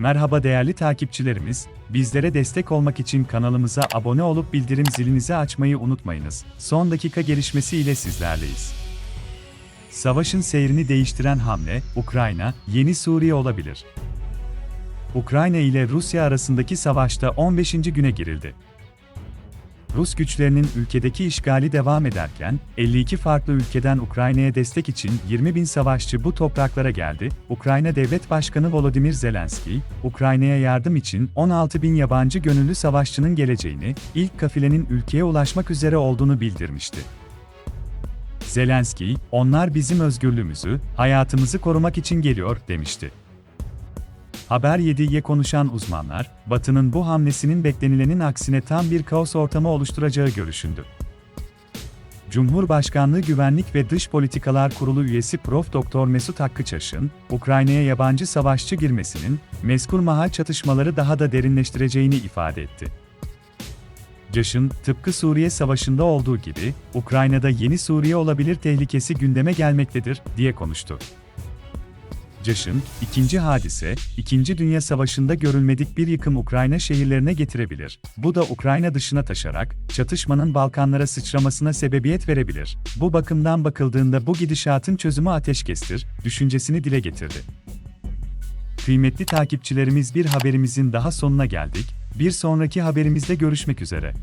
Merhaba değerli takipçilerimiz, bizlere destek olmak için kanalımıza abone olup bildirim zilinizi açmayı unutmayınız. Son dakika gelişmesi ile sizlerleyiz. Savaşın seyrini değiştiren hamle, Ukrayna, yeni Suriye olabilir. Ukrayna ile Rusya arasındaki savaşta 15. güne girildi. Rus güçlerinin ülkedeki işgali devam ederken, 52 farklı ülkeden Ukrayna'ya destek için 20 bin savaşçı bu topraklara geldi. Ukrayna Devlet Başkanı Volodymyr Zelenski, Ukrayna'ya yardım için 16 bin yabancı gönüllü savaşçının geleceğini, ilk kafilenin ülkeye ulaşmak üzere olduğunu bildirmişti. Zelenski, onlar bizim özgürlüğümüzü, hayatımızı korumak için geliyor, demişti. Haber 7'ye konuşan uzmanlar, Batı'nın bu hamlesinin beklenilenin aksine tam bir kaos ortamı oluşturacağı görüşündü. Cumhurbaşkanlığı Güvenlik ve Dış Politikalar Kurulu üyesi Prof. Doktor Mesut Hakkıçaş'ın, Ukrayna'ya yabancı savaşçı girmesinin, mezkur mahal çatışmaları daha da derinleştireceğini ifade etti. Caş'ın, tıpkı Suriye Savaşı'nda olduğu gibi, Ukrayna'da yeni Suriye olabilir tehlikesi gündeme gelmektedir, diye konuştu. Caş'ın, ikinci hadise, İkinci Dünya Savaşı'nda görülmedik bir yıkım Ukrayna şehirlerine getirebilir. Bu da Ukrayna dışına taşarak, çatışmanın Balkanlara sıçramasına sebebiyet verebilir. Bu bakımdan bakıldığında bu gidişatın çözümü ateşkestir, düşüncesini dile getirdi. Kıymetli takipçilerimiz bir haberimizin daha sonuna geldik, bir sonraki haberimizde görüşmek üzere.